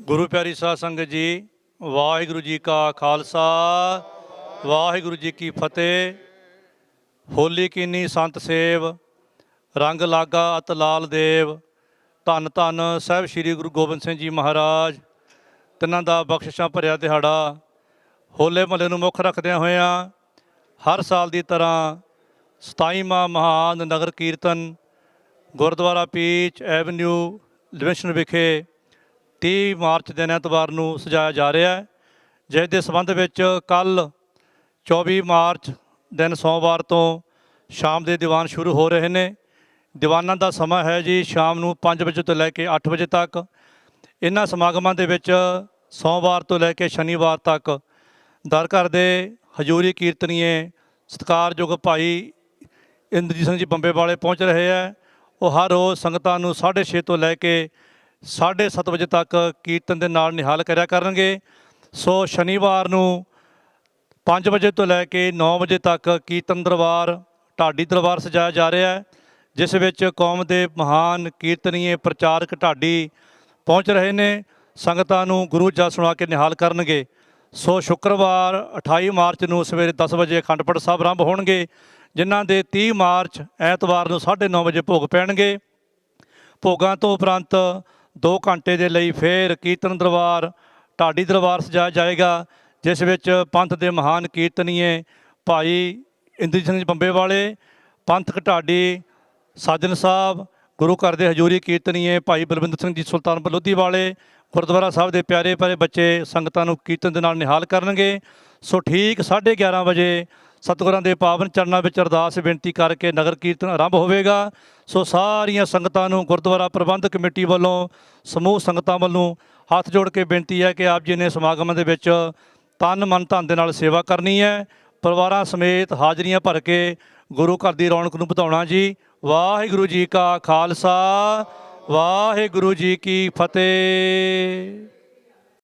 ਗੁਰੂ ਪਿਆਰੀ ਸਾਧ ਸੰਗਤ ਜੀ, ਵਾਹਿਗੁਰੂ ਜੀ ਕਾ ਖਾਲਸਾ, ਵਾਹਿਗੁਰੂ ਜੀ ਕੀ ਫਤਿਹ। ਹੋਲੀ ਕੀਨੀ ਸੰਤ ਸੇਵ, ਰੰਗ ਲਾਗਾ ਅਤ ਲਾਲ ਦੇਵ। ਧੰਨ ਧੰਨ ਸਾਹਿਬ ਸ੍ਰੀ ਗੁਰੂ ਗੋਬਿੰਦ ਸਿੰਘ ਜੀ ਮਹਾਰਾਜ, ਤਿੰਨਾਂ ਦਾ ਬਖਸ਼ਿਸ਼ਾਂ ਭਰਿਆ ਦਿਹਾੜਾ। ਹੋਲੇ ਮਹੱਲੇ ਨੂੰ ਮੁੱਖ ਰੱਖਦਿਆਂ ਹੋਇਆਂ ਹਰ ਸਾਲ ਦੀ ਤਰ੍ਹਾਂ 27ਵਾਂ ਮਹਾਨ Nagar Kirtan gurdwara peach avenue Livingston ਵਿਖੇ 30 ਮਾਰਚ ਦਿਨ ਐਤਵਾਰ ਨੂੰ ਸਜਾਇਆ ਜਾ ਰਿਹਾ ਹੈ ਜਿਸ ਦੇ ਸੰਬੰਧ ਵਿੱਚ ਕੱਲ 24 ਮਾਰਚ ਦਿਨ ਸੋਮਵਾਰ ਤੋਂ ਸ਼ਾਮ ਦੇ ਦੀਵਾਨ ਸ਼ੁਰੂ ਹੋ ਰਹੇ ਨੇ। ਦੀਵਾਨਾਂ ਦਾ ਸਮਾਂ ਹੈ ਜੀ ਸ਼ਾਮ ਨੂੰ 5 ਵਜੇ ਤੋਂ ਲੈ ਕੇ 8 ਵਜੇ ਤੱਕ। ਇਹਨਾਂ ਸਮਾਗਮਾਂ ਦੇ ਵਿੱਚ ਸੋਮਵਾਰ ਤੋਂ ਲੈ ਕੇ ਸ਼ਨੀਵਾਰ ਤੱਕ ਦਰ ਘਰ ਦੇ ਹਜੂਰੀ ਕੀਰਤਨੀਏ ਸਤਿਕਾਰਯੋਗ ਭਾਈ ਇੰਦਰਜੀਤ ਸਿੰਘ ਜੀ ਬੰਬੇ ਵਾਲੇ ਪਹੁੰਚ ਰਹੇ ਹੈ। ਉਹ ਹਰ ਰੋਜ਼ ਸੰਗਤਾਂ ਨੂੰ 6:30 ਤੋਂ ਲੈ ਕੇ 7:30 ਵਜੇ ਤੱਕ ਕੀਰਤਨ ਦੇ ਨਾਲ ਨਿਹਾਲ ਕਰਿਆ ਕਰਨਗੇ। ਸੋ ਸ਼ਨੀਵਾਰ ਨੂੰ 5 ਵਜੇ ਤੋਂ ਲੈ ਕੇ 9 ਵਜੇ ਤੱਕ ਕੀਰਤਨ ਦਰਬਾਰ, ਢਾਡੀ ਦਰਬਾਰ ਸਜਾਇਆ ਜਾ ਰਿਹਾ ਹੈ, ਜਿਸ ਵਿੱਚ ਕੌਮ ਦੇ ਮਹਾਨ ਕੀਰਤਨੀਏ, ਪ੍ਰਚਾਰਕ ਢਾਡੀ ਪਹੁੰਚ ਰਹੇ ਨੇ। ਸੰਗਤਾਂ ਨੂੰ ਗੁਰੂ ਜਸ ਸੁਣਾ ਕੇ ਨਿਹਾਲ ਕਰਨਗੇ। ਸੋ ਸ਼ੁੱਕਰਵਾਰ 28 ਮਾਰਚ ਨੂੰ ਸਵੇਰੇ 10 ਵਜੇ ਅਖੰਡ ਸਾਹਿਬ ਆਰੰਭ ਹੋਣਗੇ, ਜਿਨ੍ਹਾਂ ਦੇ 30 ਮਾਰਚ ਐਤਵਾਰ ਨੂੰ 9:30 ਵਜੇ ਭੋਗ ਪੈਣਗੇ। ਭੋਗਾਂ ਤੋਂ ਉਪਰੰਤ 2 ਘੰਟੇ ਦੇ ਲਈ ਫੇਰ ਕੀਰਤਨ ਦਰਬਾਰ, ਢਾਡੀ ਦਰਬਾਰ ਸਜਾਇਆ ਜਾਏਗਾ, ਜਿਸ ਵਿੱਚ ਪੰਥ ਦੇ ਮਹਾਨ ਕੀਰਤਨੀਏ ਭਾਈ ਇੰਦਰਜੀਤ ਸਿੰਘ ਬੰਬੇ ਵਾਲੇ, ਪੰਥਕ ਢਾਡੀ ਸਾਜਨ ਸਾਹਿਬ, ਗੁਰੂ ਘਰ ਦੇ ਹਜੂਰੀ ਕੀਰਤਨੀਏ ਭਾਈ ਬਲਵਿੰਦਰ ਸਿੰਘ ਜੀ ਸੁਲਤਾਨਪੁਰ ਲੋਧੀ ਵਾਲੇ, ਗੁਰਦੁਆਰਾ ਸਾਹਿਬ ਦੇ ਪਿਆਰੇ ਪਿਆਰੇ ਬੱਚੇ ਸੰਗਤਾਂ ਨੂੰ ਕੀਰਤਨ ਦੇ ਨਾਲ ਨਿਹਾਲ ਕਰਨਗੇ। ਸੋ ਠੀਕ 11:30 ਵਜੇ ਸਤਿਗੁਰਾਂ ਦੇ ਪਾਵਨ ਚਰਨਾਂ ਵਿੱਚ ਅਰਦਾਸ ਬੇਨਤੀ ਕਰਕੇ ਨਗਰ ਕੀਰਤਨ ਆਰੰਭ ਹੋਵੇਗਾ। ਸੋ ਸਾਰੀਆਂ ਸੰਗਤਾਂ ਨੂੰ ਗੁਰਦੁਆਰਾ ਪ੍ਰਬੰਧਕ ਕਮੇਟੀ ਵੱਲੋਂ, ਸਮੂਹ ਸੰਗਤਾਂ ਵੱਲੋਂ ਹੱਥ ਜੋੜ ਕੇ ਬੇਨਤੀ ਹੈ ਕਿ ਆਪ ਜੀ ਨੇ ਸਮਾਗਮਾਂ ਦੇ ਵਿੱਚ ਤਨ ਮਨ ਧਨ ਦੇ ਨਾਲ ਸੇਵਾ ਕਰਨੀ ਹੈ। ਪਰਿਵਾਰਾਂ ਸਮੇਤ ਹਾਜ਼ਰੀਆਂ ਭਰ ਕੇ ਗੁਰੂ ਘਰ ਦੀ ਰੌਣਕ ਨੂੰ ਵਧਾਉਣਾ ਜੀ। ਵਾਹਿਗੁਰੂ ਜੀ ਕਾ ਖਾਲਸਾ, ਵਾਹਿਗੁਰੂ ਜੀ ਕੀ ਫਤਿਹ।